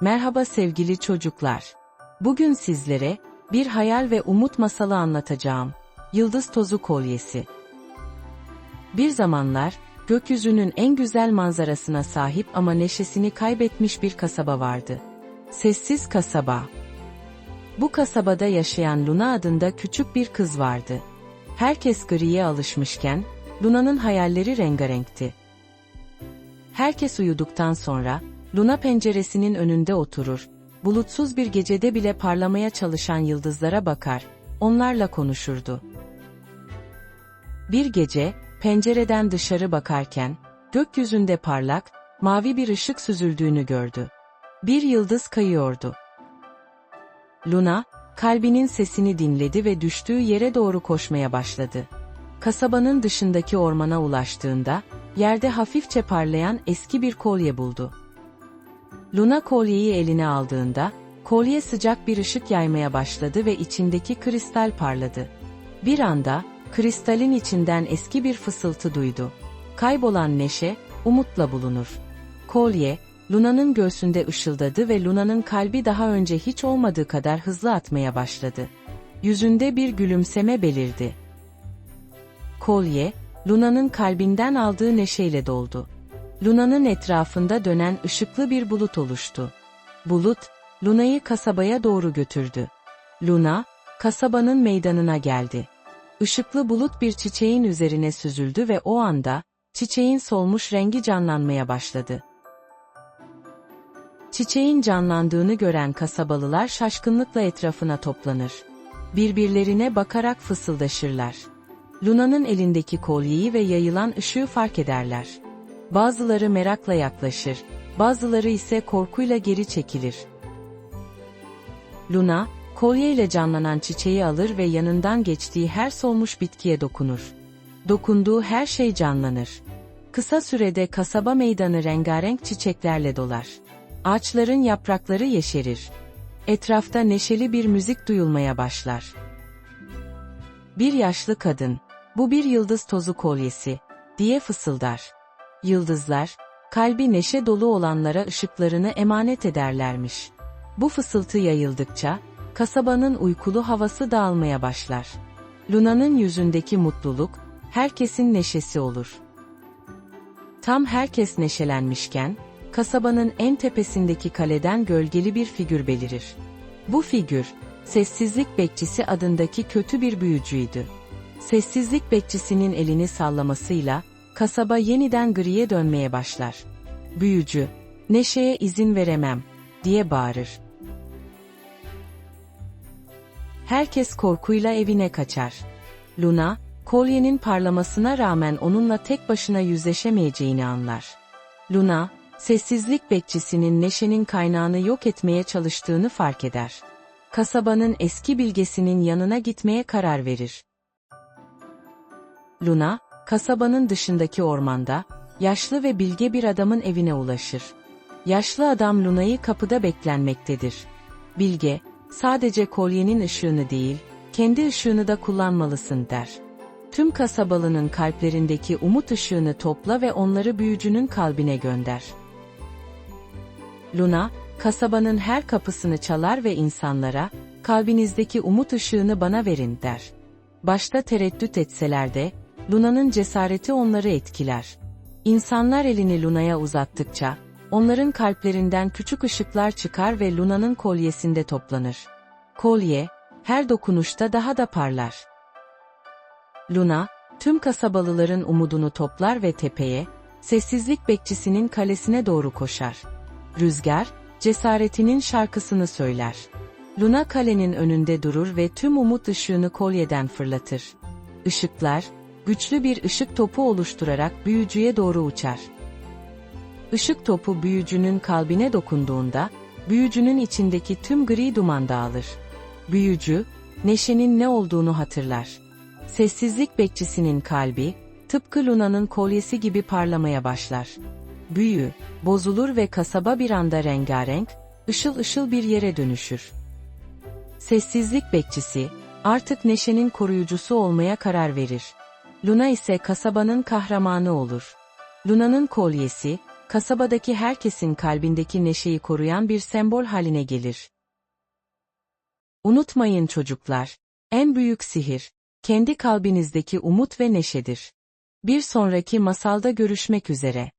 Merhaba sevgili çocuklar. Bugün sizlere bir hayal ve umut masalı anlatacağım. Yıldız Tozu Kolyesi. Bir zamanlar gökyüzünün en güzel manzarasına sahip ama neşesini kaybetmiş bir kasaba vardı. Sessiz kasaba. Bu kasabada yaşayan Luna adında küçük bir kız vardı. Herkes griye alışmışken Luna'nın hayalleri rengarenkti. Herkes uyuduktan sonra Luna penceresinin önünde oturur. Bulutsuz bir gecede bile parlamaya çalışan yıldızlara bakar. Onlarla konuşurdu. Bir gece, pencereden dışarı bakarken, gökyüzünde parlak, mavi bir ışık süzüldüğünü gördü. Bir yıldız kayıyordu. Luna, kalbinin sesini dinledi ve düştüğü yere doğru koşmaya başladı. Kasabanın dışındaki ormana ulaştığında, yerde hafifçe parlayan eski bir kolye buldu. Luna kolyeyi eline aldığında, kolye sıcak bir ışık yaymaya başladı ve içindeki kristal parladı. Bir anda, kristalin içinden eski bir fısıltı duydu. Kaybolan neşe, umutla bulunur. Kolye, Luna'nın göğsünde ışıldadı ve Luna'nın kalbi daha önce hiç olmadığı kadar hızlı atmaya başladı. Yüzünde bir gülümseme belirdi. Kolye, Luna'nın kalbinden aldığı neşeyle doldu. Luna'nın etrafında dönen ışıklı bir bulut oluştu. Bulut, Luna'yı kasabaya doğru götürdü. Luna, kasabanın meydanına geldi. Işıklı bulut bir çiçeğin üzerine süzüldü ve o anda, çiçeğin solmuş rengi canlanmaya başladı. Çiçeğin canlandığını gören kasabalılar şaşkınlıkla etrafına toplanır. Birbirlerine bakarak fısıldaşırlar. Luna'nın elindeki kolyeyi ve yayılan ışığı fark ederler. Bazıları merakla yaklaşır, bazıları ise korkuyla geri çekilir. Luna, kolyeyle canlanan çiçeği alır ve yanından geçtiği her solmuş bitkiye dokunur. Dokunduğu her şey canlanır. Kısa sürede kasaba meydanı rengarenk çiçeklerle dolar. Ağaçların yaprakları yeşerir. Etrafta neşeli bir müzik duyulmaya başlar. Bir yaşlı kadın, bu bir yıldız tozu kolyesi, diye fısıldar. Yıldızlar, kalbi neşe dolu olanlara ışıklarını emanet ederlermiş. Bu fısıltı yayıldıkça, kasabanın uykulu havası dağılmaya başlar. Luna'nın yüzündeki mutluluk, herkesin neşesi olur. Tam herkes neşelenmişken, kasabanın en tepesindeki kaleden gölgeli bir figür belirir. Bu figür, Sessizlik Bekçisi adındaki kötü bir büyücüydü. Sessizlik Bekçisinin elini sallamasıyla, kasaba yeniden griye dönmeye başlar. Büyücü, neşeye izin veremem, diye bağırır. Herkes korkuyla evine kaçar. Luna, kolyenin parlamasına rağmen onunla tek başına yüzleşemeyeceğini anlar. Luna, sessizlik bekçisinin neşenin kaynağını yok etmeye çalıştığını fark eder. Kasabanın eski bilgesinin yanına gitmeye karar verir. Luna, kasabanın dışındaki ormanda, yaşlı ve bilge bir adamın evine ulaşır. Yaşlı adam Luna'yı kapıda beklenmektedir. Bilge, sadece kolyenin ışığını değil, kendi ışığını da kullanmalısın der. Tüm kasabalının kalplerindeki umut ışığını topla ve onları büyücünün kalbine gönder. Luna, kasabanın her kapısını çalar ve insanlara, kalbinizdeki umut ışığını bana verin der. Başta tereddüt etseler de, Luna'nın cesareti onları etkiler. İnsanlar elini Luna'ya uzattıkça, onların kalplerinden küçük ışıklar çıkar ve Luna'nın kolyesinde toplanır. Kolye, her dokunuşta daha da parlar. Luna, tüm kasabalıların umudunu toplar ve tepeye, sessizlik bekçisinin kalesine doğru koşar. Rüzgar, cesaretinin şarkısını söyler. Luna kalenin önünde durur ve tüm umut ışığını kolyeden fırlatır. Işıklar, güçlü bir ışık topu oluşturarak büyücüye doğru uçar. Işık topu büyücünün kalbine dokunduğunda, büyücünün içindeki tüm gri duman dağılır. Büyücü, neşenin ne olduğunu hatırlar. Sessizlik bekçisinin kalbi, tıpkı Luna'nın kolyesi gibi parlamaya başlar. Büyü, bozulur ve kasaba bir anda rengarenk, ışıl ışıl bir yere dönüşür. Sessizlik bekçisi, artık Neşe'nin koruyucusu olmaya karar verir. Luna ise kasabanın kahramanı olur. Luna'nın kolyesi, kasabadaki herkesin kalbindeki neşeyi koruyan bir sembol haline gelir. Unutmayın çocuklar, en büyük sihir, kendi kalbinizdeki umut ve neşedir. Bir sonraki masalda görüşmek üzere.